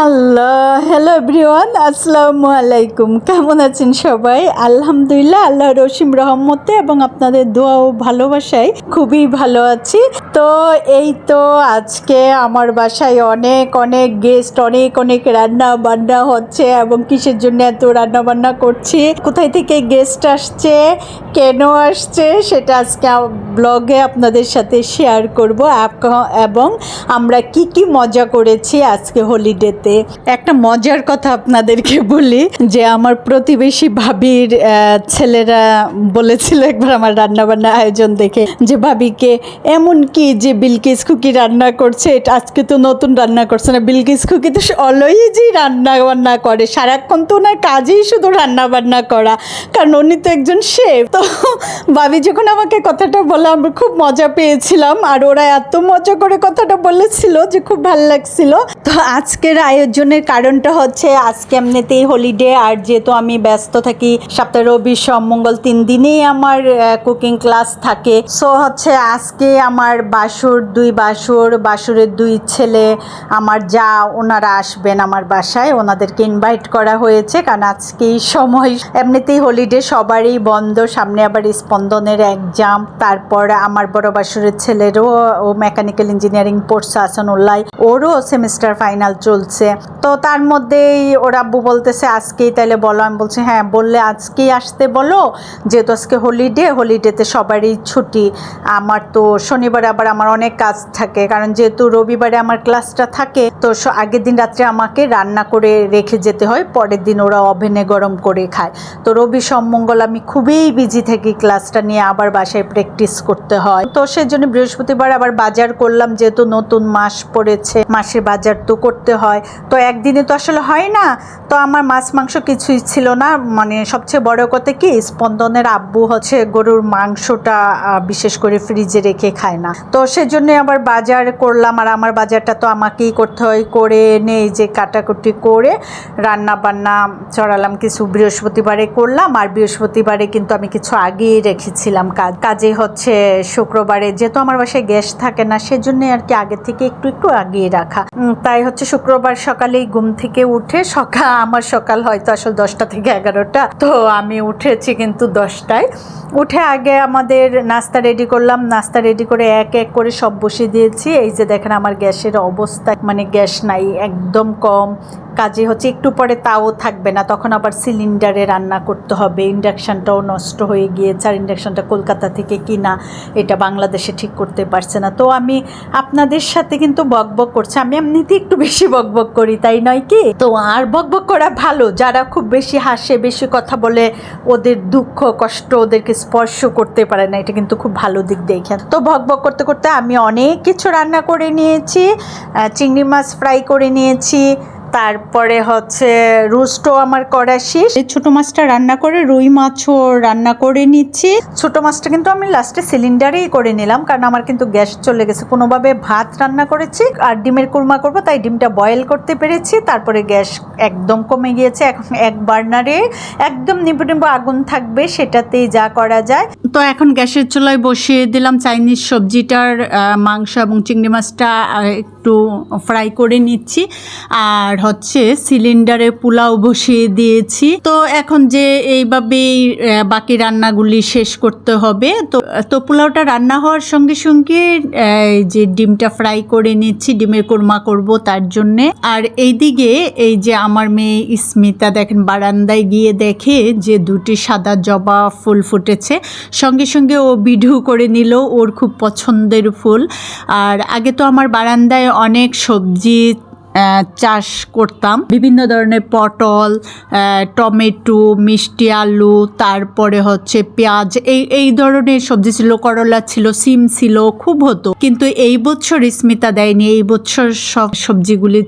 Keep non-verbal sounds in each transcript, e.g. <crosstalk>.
আল্লাহ everyone, আসসালামু আলাইকুম। কেমন আছেন সবাই? আলহামদুলিল্লাহ, আল্লাহ রসিম রহমতে এবং আপনাদের দোয়া ও ভালোবাসায় খুবই ভালো আছি। তো এই তো আজকে আমার বাসায় অনেক অনেক গেস্ট অনেক অনেক রান্না বান্না হচ্ছে এবং কিসের জন্য এত রান্না বান্না করছি? কোথায় থেকে গেস্ট আসছে? কেন আসছে? সেটা আজকে ব্লগে আপনাদের সাথে শেয়ার করব। এবং আমরা কি কি মজা করেছি আজকে হলিডেতে একটা মজার কথা আপনাদেরকে বলি যে আমার প্রতিবেশী ভাবির ছেলেরা বলেছিল একবার আমার রান্না বান্না আয়োজন দেখে যে ভাবিকে এমন কি যে বিলকিস খুকি রান্না করছে, এটা আজকে তো নতুন রান্না করছে না। বিলকিস খুকি তো অলওয়েজই রান্না বান্না করে, সারাক্ষণ তো ওনার কাজেই শুধু রান্না বান্না করা, কারণ উনি তো একজন শেফ। তো ভাবি যখন আমাকে কথাটা বলে, আমরা খুব মজা পেয়েছিলাম, আর ওরা এত মজা করে কথাটা বলেছিল যে খুব ভালো লাগছিল। তো আজকের আয়োজনের কারণটা হচ্ছে আজকে এমনিতেই হলিডে আর যেহেতু আমি ব্যস্ত থাকি, সপ্তাহ রবি, সোম, মঙ্গল তিন দিনেই আমার কুকিং ক্লাস থাকে। সো হচ্ছে আজকে আমার বাসুর, দুই বাসুর, বাসুরের দুই ছেলে, আমার যা, ওনারা আসবেন আমার বাসায়, ওনাদেরকে ইনভাইট করা হয়েছে, কারণ আজকে এই সময়। এমনিতেই হলিডে সবারই বন্ধ, সামনে আবার স্পন্দনের এক্সাম তারপর আমার বড় বাসুরের ছেলেরও, ও মেকানিক্যাল ইঞ্জিনিয়ারিং পড়ছে আসানুল্লাহ, ওরও সেমিস্টার ফাইনাল চলছে। তো তার মধ্যেই ওরা আব্বু বলতেছে, আজকেই তাহলে বলো। আমি বলছি হ্যাঁ বললে আজকেই আসতে বলো। যেহেতু আজকে হলিডে হলিডেতে সবারই ছুটি। আমার তো শনিবারে আবার আমার অনেক কাজ থাকে। কারণ যেহেতু রবিবারে আমার ক্লাসটা থাকে, তো আগের দিন রাত্রে আমাকে রান্না করে রেখে যেতে হয়। পরের দিন ওরা ওভেনে গরম করে খায়। তো রবি সোমমঙ্গল আমি খুবই বিজি থাকি ক্লাসটা নিয়ে। আবার বাসায় প্র্যাকটিস করতে হয়। তো সেই জন্য বৃহস্পতিবার আবার বাজার করলাম, যেহেতু নতুন মাস পড়েছে, মাসের বাজার তো করতে হয়। তো একদিনে তো আসলে হয় না, তো আমার মাছ মাংস কিছুই ছিল না। মানে সবচেয়ে বড় কথা কি, স্পন্দনের আব্বু হচ্ছে গরুর মাংসটা বিশেষ করে ফ্রিজে রেখে খায় না। তো সেজন্য আবার বাজার করলাম, আর আমার বাজারটা তো আমাকেই করতে হয়, করে এনে এই যে কাটাকুটি করে রান্না বান্না চড়ালাম কিছু বৃহস্পতিবারে করলাম, আর বৃহস্পতিবারে কিন্তু আমি কিছু আগেই রেখেছিলাম কাজ। কাজে হচ্ছে শুক্রবারে, যেহেতু আমার বাসায় গ্যাস থাকে না, সেজন্য আর কি আগে থেকে একটু একটু আগিয়ে রাখা। তাই হচ্ছে শুক্রবার সকালেই ঘুম থেকে উঠে সকাল, আমার সকাল হয়তো আসলে দশটা থেকে এগারোটা, তো আমি উঠেছি কিন্তু দশটায়। উঠে আগে আমাদের নাস্তা রেডি করলাম, নাস্তা রেডি করে এক এক করে সব বসিয়ে দিয়েছি। এই যে দেখেন আমার গ্যাসের অবস্থা মানে গ্যাস নাই, একদম কম। কাজে হচ্ছে একটু পরে তাও থাকবে না, তখন আবার সিলিন্ডারে রান্না করতে হবে, ইন্ডাকশানটাও নষ্ট হয়ে গিয়েছে, আর ইন্ডাকশানটা কলকাতা থেকে কিনা এটা বাংলাদেশে ঠিক করতে পারছে না। তো আমি আপনাদের সাথে কিন্তু বকবক করছি, আমি এমনিতে একটু বেশি বকবক করি, তাই নয় কি? তো আর বকবক করা ভালো, যারা খুব বেশি হাসে, বেশি কথা বলে, ওদের দুঃখ, কষ্ট ওদেরকে স্পর্শ করতে পারে না, এটা কিন্তু খুব ভালো দিক দেখে। তো বকবক করতে করতে আমি অনেক কিছু রান্না করে নিয়েছি চিংড়ি মাছ ফ্রাই করে নিয়েছি তারপরে হচ্ছে রুস্টও আমার করা শেষ। ছোটো মাছটা রান্না করে, রুই মাছও রান্না করে নিচ্ছি। ছোটো মাছটা কিন্তু আমি লাস্টে সিলিন্ডারেই করে নিলাম, কারণ আমার কিন্তু গ্যাস চলে গেছে। কোনোভাবে ভাত রান্না করেছি, আর ডিমের কুরমা করব, তাই ডিমটা বয়েল করতে পেরেছি। তারপরে গ্যাস একদম কমে গিয়েছে, এখন এক বার্নারে একদম নিবু নিবু আগুন থাকবে, সেটাতেই যা করা যায়। তো এখন গ্যাসের চুলায় বসিয়ে দিলাম চাইনিজ সবজিটার মাংস এবং চিংড়ি মাছটা একটু ফ্রাই করে নিচ্ছি। আর হচ্ছে সিলিন্ডারে পোলাও বসিয়ে দিয়েছি। তো এখন যে এইভাবেই বাকি রান্নাগুলি শেষ করতে হবে। তো তো পোলাওটা রান্না হওয়ার সঙ্গে সঙ্গে যে ডিমটা ফ্রাই করে নিচ্ছি, ডিমের কোরমা করব তার জন্যে। আর এইদিকে এই যে আমার মেয়ে স্মিতা দেখেন, বারান্দায় গিয়ে দেখে যে দুটি সাদা জবা ফুল ফুটেছে। সঙ্গে সঙ্গে ও ভিডিও করে নিল, ওর খুব পছন্দের ফুল। আর আগে তো আমার বারান্দায় অনেক সবজি চাষ করতাম। বিভিন্ন ধরনের পটল টমেটো, মিষ্টি আলু, তারপরে হচ্ছে পেঁয়াজ, এই এই ধরনের সবজি ছিল, করলা ছিল, সিম ছিল, খুব হতো। কিন্তু এই বছর স্মিতা দেয়নি, এই বছর সব সবজিগুলি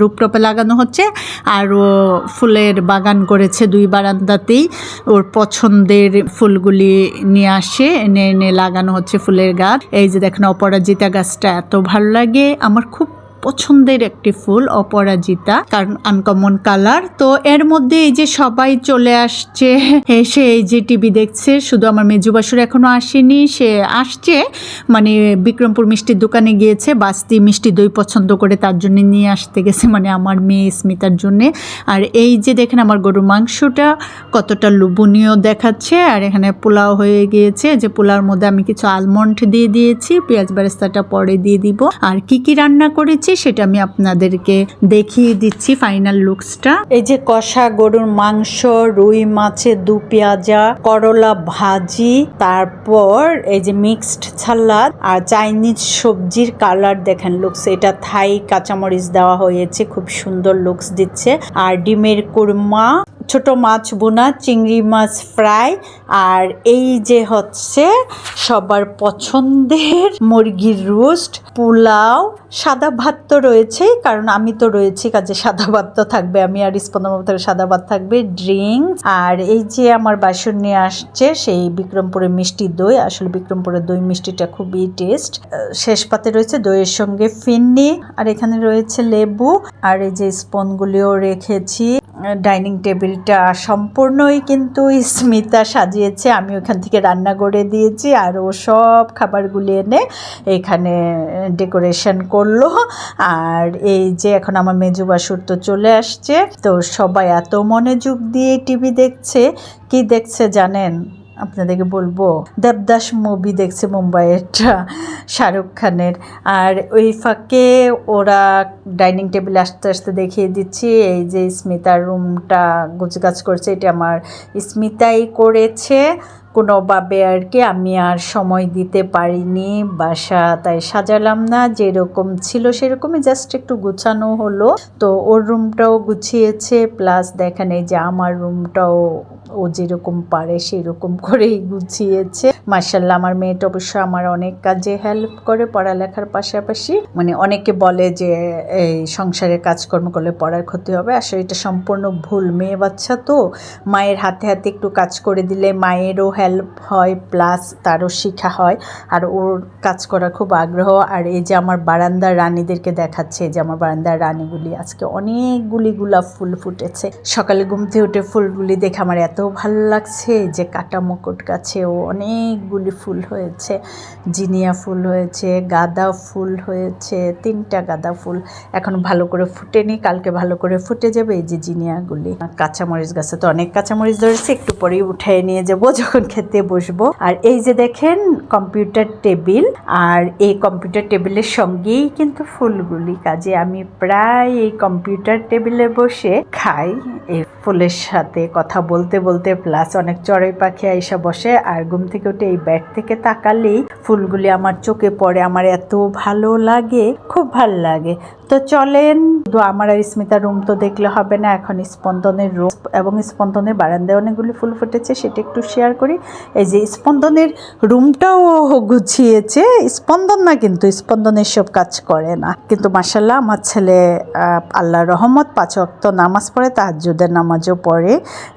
রূপরপে লাগানো হচ্ছে। আর ও ফুলের বাগান করেছে দুই বারান্দাতেই। ওর পছন্দের ফুলগুলি নিয়ে আসে, এনে এনে লাগানো হচ্ছে ফুলের গাছ। এই যে দেখেন, অপরাজিতা গাছটা এত ভালো লাগে, আমার খুব পছন্দের একটি ফুল, অপরাজিতা, কারণ আনকমন কালার তো এর মধ্যে এই যে সবাই চলে আসছে এসে এই যে টিভি দেখছে, শুধু আমার মেজু বাসুর এখনও আসেনি, সে আসছে। মানে বিক্রমপুর মিষ্টির দোকানে গিয়েছে, বাস্তি মিষ্টি দই পছন্দ করে তার জন্য নিয়ে আসতে গেছে মানে আমার মেয়ে স্মিতার জন্যে। আর এই যে দেখেন আমার গরুর মাংসটা, কতটা লোভনীয় দেখাচ্ছে। আর এখানে পোলাও হয়ে গিয়েছে, যে পোলাওর মধ্যে আমি কিছু আলমন্ড দিয়ে দিয়েছি, পেঁয়াজ বেরেস্তাটা পরে দিয়ে দিব। আর কি কি রান্না করেছি সেটা আমি আপনাদেরকে দেখিয়ে দিচ্ছি ফাইনাল লুকসটা এই যে কষা গরুর মাংস, রুই মাছের দু পেঁয়াজা, করলা ভাজি, তারপর এই যে মিক্সড সালাদ আর চাইনিজ সবজির কালার দেখেন লুকস এটা থাই কাঁচামরিচ দেওয়া হয়েছে, খুব সুন্দর লুকস দিচ্ছে। আর ডিমের কুরমা ছোট মাছ বোনা, চিংড়ি মাছ ফ্রাই, আর এই যে হচ্ছে সবার পছন্দের মুরগির রোস্ট, পোলাও, সাদা ভাত তো রয়েছেই কারণ আমি তো রয়েছি কাজে সাদা ভাত তো থাকবে, আমি আর স্পন্দন মতো সাদা ভাত থাকবে, ড্রিঙ্ক, আর এই যে আমার বাসন নিয়ে আসছে সেই বিক্রমপুরের মিষ্টি দই, আসলে বিক্রমপুরের দই মিষ্টিটা খুবই টেস্ট শেষ পাতে রয়েছে দইয়ের সঙ্গে ফিন্নি, আর এখানে রয়েছে লেবু, আর এই যে স্পনগুলিও রেখেছি। ডাইনিং টেবিলটা সম্পূর্ণই কিন্তু স্মিতা সাজিয়েছে। আমি ওখান থেকে রান্না করে দিয়েছি আর ও সব খাবারগুলি এনে এখানে ডেকোরেশন করল। আর এই যে এখন আমার মেজু বাসুর তো চলে আসছে, তো সবাই এত মনোযোগ দিয়ে টিভি দেখছে। কি দেখছে জানেন? আপনাদেরকে বলব, দেবদাস মুভি দেখছে মুম্বাইয়েরটা শাহরুখ খানের। আর ওই ফাঁকে ওরা ডাইনিং টেবিলে আসতে আসতে দেখিয়ে দিচ্ছি, এই যে স্মিতার রুমটা গুছগাছ করছে, এটা আমার স্মিতাই করেছে। কোনোভাবে আর কি, আমি আর সময় দিতে পারিনি, বাসা তাই সাজালাম না, যেরকম ছিল সেরকমই জাস্ট একটু গুছানো হলো। তো ওর রুমটাও গুছিয়েছে প্লাস দেখেন এই যে আমার রুমটাও ও যেরকম পারে সেরকম <laughs> করেই গুছিয়েছে। মার্শাল্লাহ আমার মেয়েটা অবশ্য আমার অনেক কাজে হেল্প করে পড়ালেখার পাশাপাশি। মানে অনেকে বলে যে, এই সংসারের কাজকর্ম করলে পড়ার ক্ষতি হবে। আসলে এটা সম্পূর্ণ ভুল, মেয়ে বাচ্চা তো। মায়ের হাতে হাতে একটু কাজ করে দিলে মায়েরও হেল্প হয় প্লাস তারও শেখা হয়। আর ওর কাজ করার খুব আগ্রহ। আর এই যে আমার বারান্দার রানীদেরকে দেখাচ্ছে, যে আমার বারান্দার রানীগুলি আজকে অনেকগুলি গোলাপ ফুল ফুটেছে। সকালে ঘুম থেকে উঠে ফুলগুলি দেখে আমার এত ভালো লাগছে যে কাটা মুকুট গাছেও অনেকগুলি ফুল হয়েছে। জিনিয়া ফুল হয়েছে, গাঁদা ফুল হয়েছে, তিনটা গাঁদা ফুল। এখন ভালো করে ফুটেনি, কালকে ভালো করে ফুটে যাবে এই যে জিনিয়াগুলি। কাঁচামরিচ গাছে তো অনেক কাঁচামরিচ ধরেছে, একটু পরেই উঠাই নিয়ে যাব যখন খেতে বসবো। আর এই যে দেখেন কম্পিউটার টেবিল আর এই কম্পিউটার টেবিলের সঙ্গেই কিন্তু ফুলগুলি। কাজে আমি প্রায় এই কম্পিউটার টেবিলে বসে খাই। এই ফুলের সাথে কথা বলতে বলতে প্লাস অনেক চড়াই পাখি আইসা বসে, আর ঘুম থেকে উঠে এই ব্যাট থেকে তাকালেই ফুলগুলি আমার চোখে পড়ে, আমার এত ভালো লাগে, খুব ভালো লাগে। তো চলেন আমার আর স্মিতার রুম তো দেখলে হবে না, এখন স্পন্দনের রুম এবং স্পন্দনের বারান্দায় অনেকগুলি ফুল ফুটেছে, সেটা একটু শেয়ার করি। এই যে স্পন্দনের রুমটাও গুছিয়েছে। স্পন্দন না কিন্তু স্পন্দনের সব কাজ করে না। কিন্তু মাসাল্লাহ আমার ছেলে আহ, আল্লাহর রহমত পাঁচ অক্ত নামাজ পড়ে তাহাজ্জুদের নামাজও পড়ে।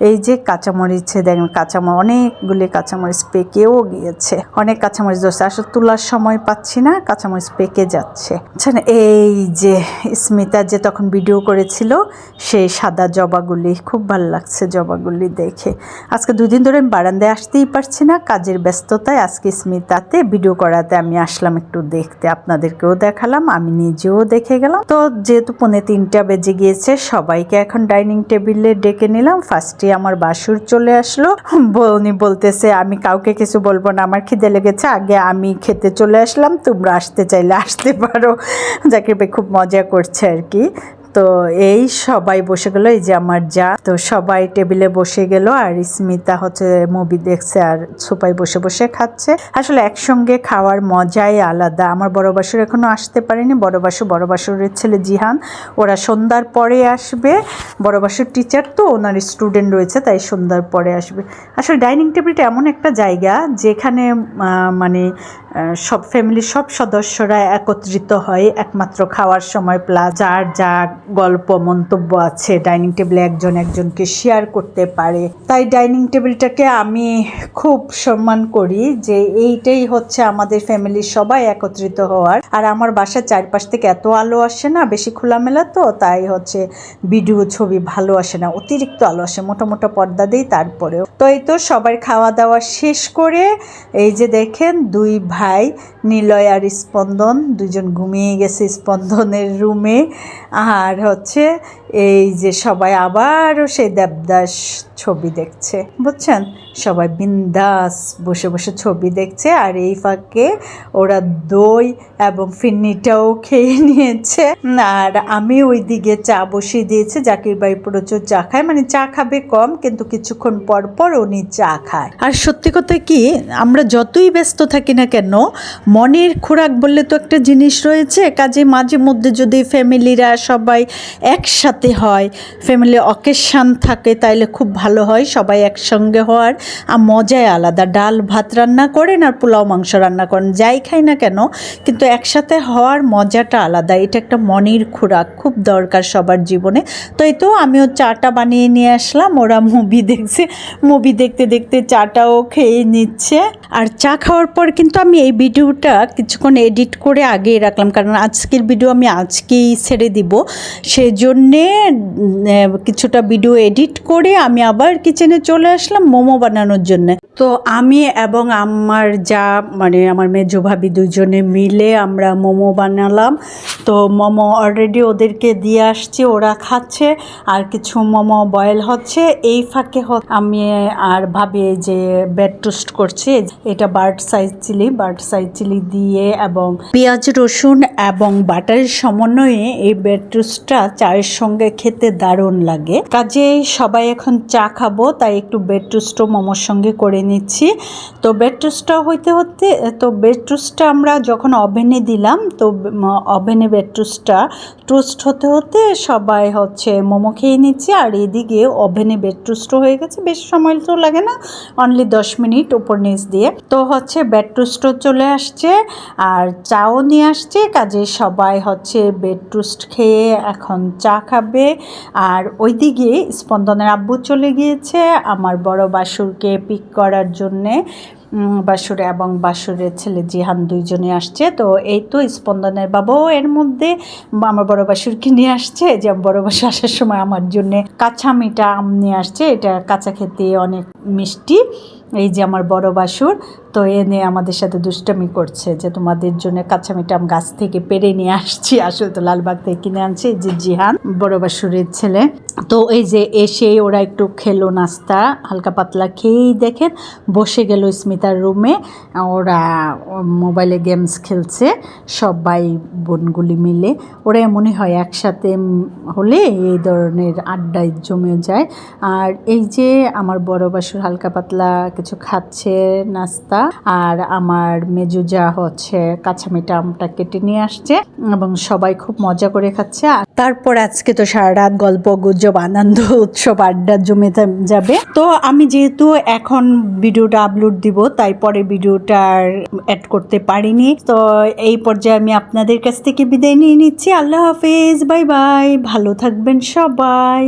এই যে কাঁচামরিচে দেখেন কাঁচামরিচ অনেকগুলি কাঁচামরিচ পেকেও গিয়েছে। অনেক কাঁচামরিচ ধরছে। আসলে তোলার সময় পাচ্ছি না কাঁচামরিচ পেকে যাচ্ছে। বুঝছেন এই যে স্মিতা যে তখন ভিডিও করেছিল সেই সাদা জবাগুলি খুব ভালো লাগছে জবাগুলি দেখে। আজকে দুদিন ধরে আমি বারান্দায় আসতেই পারছি না, কাজের ব্যস্ততায় আজকে স্মিতাতে ভিডিও করাতে আমি আসলাম একটু দেখতে, আপনাদেরকেও দেখালাম, আমি নিজেও দেখে গেলাম। তো যেহেতু পৌনে তিনটা বেজে গিয়েছে, সবাইকে এখন ডাইনিং টেবিলে ডেকে নিলাম ফার্স্টে আমার বাসুর চলে আসলো। উনি বলতেছে, আমি কাউকে কিছু বলব না, আমার খিদে লেগেছে, আগে আমি খেতে চলে আসলাম, তোমরা আসতে চাইলে আসতে পারো। ভাই খুব মজা করছে আর কি। তো এই সবাই বসে গেল, এই যে আমার যা। তো সবাই টেবিলে বসে গেল আর স্মিতা হচ্ছে মুভি দেখছে আর সোফায় বসে বসে খাচ্ছে। আসলে একসঙ্গে খাওয়ার মজাই আলাদা। আমার বড় বাসুর এখনও আসতে পারেনি। বড় বাসু, বড় বাসুরের ছেলে জিহান। ওরা সন্ধ্যার পরে আসবে। বড় বাসুর টিচার তো, ওনার স্টুডেন্ট রয়েছে, তাই সন্ধ্যার পরে আসবে। আসলে ডাইনিং টেবিলটা এমন একটা জায়গা যেখানে মানে সব ফ্যামিলির সব সদস্যরা একত্রিত হয় একমাত্র খাওয়ার সময় প্লাস যার যা গল্প, মন্তব্য আছে ডাইনিং টেবিলে একজন একজনকে শেয়ার করতে পারে। তাই ডাইনিং টেবিলটাকে আমি খুব সম্মান করি যে এইটাই হচ্ছে আমাদের ফ্যামিলির সবাই একত্রিত হওয়ার। আর আমার বাসার চারপাশ থেকে এত আলো আসে না, বেশি খোলামেলা তো, তাই হচ্ছে ভিডিও ছবি ভালো আসে না, অতিরিক্ত আলো আসে, মোটা মোটা পর্দা দিই তারপরেও। তো এই তো সবার খাওয়া দাওয়া শেষ করে, এই যে দেখেন দুই ভাই নিলয় আর স্পন্দন দুজন ঘুমিয়ে গেছে স্পন্দনের রুমে। আর হচ্ছে এই যে সবাই আবারও সেই দেবদাস ছবি দেখছে, বুঝছেন? সবাই বিন্দাস বসে বসে ছবি দেখছে, আর এই ফাঁকে ওরা দই এবং ফিন্নিটাও খেয়ে নিয়েছে। আর আমি ওই দিকে চা বসিয়ে দিয়েছি, জাকির ভাই প্রচুর চা খায় মানে চা খাবে কম, কিন্তু কিছুক্ষণ পর পর উনি চা খায়। আর সত্যি কথা কি, আমরা যতই ব্যস্ত থাকি না কেন, মনের খোরাক বললে তো একটা জিনিস রয়েছে, কাজে মাঝে মধ্যে যদি ফ্যামিলিরা সবাই একসাথে হয় ফ্যামিলি অকেশান থাকে তাইলে খুব ভালো হয়, সবাই একসঙ্গে হওয়ার আর মজাই আলাদা। ডাল, ভাত রান্না করেন আর পোলাও, মাংস রান্না করেন, যাই খাই না কেন, কিন্তু একসাথে হওয়ার মজাটা আলাদা। এটা একটা মনের খোরাক, খুব দরকার সবার জীবনে। তো এই তো আমিও চাটা বানিয়ে নিয়ে আসলাম, ওরা মুভি দেখছে মুভি দেখতে দেখতে চাটাও খেয়ে নিচ্ছে। আর চা খাওয়ার পর কিন্তু আমি এই ভিডিওটা কিছুক্ষণ এডিট করে আগেই রাখলাম। কারণ আজকের ভিডিও আমি আজকেই ছেড়ে দিব। সেই জন্যে কিছুটা ভিডিও এডিট করে আমি আবার কিচেনে চলে আসলাম মোমো বানানোর জন্য। তো আমি এবং আমার যা মানে আমার মেজো ভাবি দুজনে মিলে আমরা মোমো বানালাম। তো মোমো অলরেডি ওদেরকে দিয়ে আসছি, ওরা খাচ্ছে, আর কিছু মোমো বয়েল হচ্ছে। এই ফাঁকে আমি আর ভাবি যে বেড টোস্ট করছি। এটা bird size chilli, bird size chilli দিয়ে এবং পেঁয়াজ, রসুন এবং বাটারের সমন্বয়ে এই বেড টোস্টটা চায়ের সঙ্গে খেতে দারুণ লাগে। কাজে সবাই এখন চা খাব, তাই একটু বেড টোস্টও মোমোর সঙ্গে করে নিচ্ছি। তো বেড টোস্টটা হইতে হতে তো বেড টোস্টটা আমরা যখন ওভেনে দিলাম, তো ওভেনে বেড টোস্টটা টোস্ট হতে হতে সবাই হচ্ছে মোমো খেয়ে নিচ্ছে, আর এদিকে ওভেনে বেড টোস্টও হয়ে গেছে, বেশি সময় তো লাগে না অনলি দশ মিনিট উপর নিচ দিয়ে। তো হচ্ছে বেড টোস্টও চলে আসছে, আর চাও নিয়ে আসছে, কাজে সবাই হচ্ছে বেড টোস্ট খেয়ে এখন চা খাবে। আর ওইদিকে স্পন্দনের আব্বু চলে গিয়েছে, আমার বড় বাসুরকে পিক করার জন্যে। বাসুর এবং বাসুরের ছেলে জিহান দুইজনে আসছে, তো এই তো স্পন্দনের বাবাও এর মধ্যে। আমার বড় বাসুরকে নিয়ে আসছে, যে বড় বাসু আসার সময় আমার জন্য কাঁচা মিঠা আম নিয়ে আসছে, এটা কাঁচা খেতে অনেক মিষ্টি। এই যে আমার বড় বাসুর তো এনে আমাদের সাথে দুষ্টামি করছে যে তোমাদের জন্য কাঁচা মিঠা গাছ থেকে পেরে নিয়ে আসছি। আসলে তো লালবাগ থেকে কিনে আনছি যে জিহান, বড় বাসুরের ছেলে। তো এই যে এসে ওরা একটু খেলো নাস্তা, হালকা পাতলা খেয়েই দেখেন, বসে গেল স্মিতার রুমে ওরা মোবাইলে গেমস খেলছে, সবাই বোনগুলি মিলে। ওরা এমনই হয়, একসাথে হলে এই ধরনের আড্ডায় জমে যায়। আর এই যে আমার বড় বাসুর হালকা পাতলা কিছু খাচ্ছে, নাস্তা আর আমার মেজুজা হচ্ছে কাঁচা মিঠা আমটা কেটে নিয়ে আসছে এবং সবাই খুব মজা করে খাচ্ছে। আর তারপর আজকে তো সারা রাত গল্প, গুজব, আনন্দ, উৎসব, আড্ডা জমে যাবে। তো আমি যেহেতু এখন ভিডিওটা আপলোড দিব, তাই পরে ভিডিওটা অ্যাড করতে পারিনি। তো এই পর্যায়ে আমি আপনাদের কাছ থেকে বিদায় নিয়ে নিচ্ছি। আল্লাহ হাফেজ, বাই বাই, ভালো থাকবেন সবাই।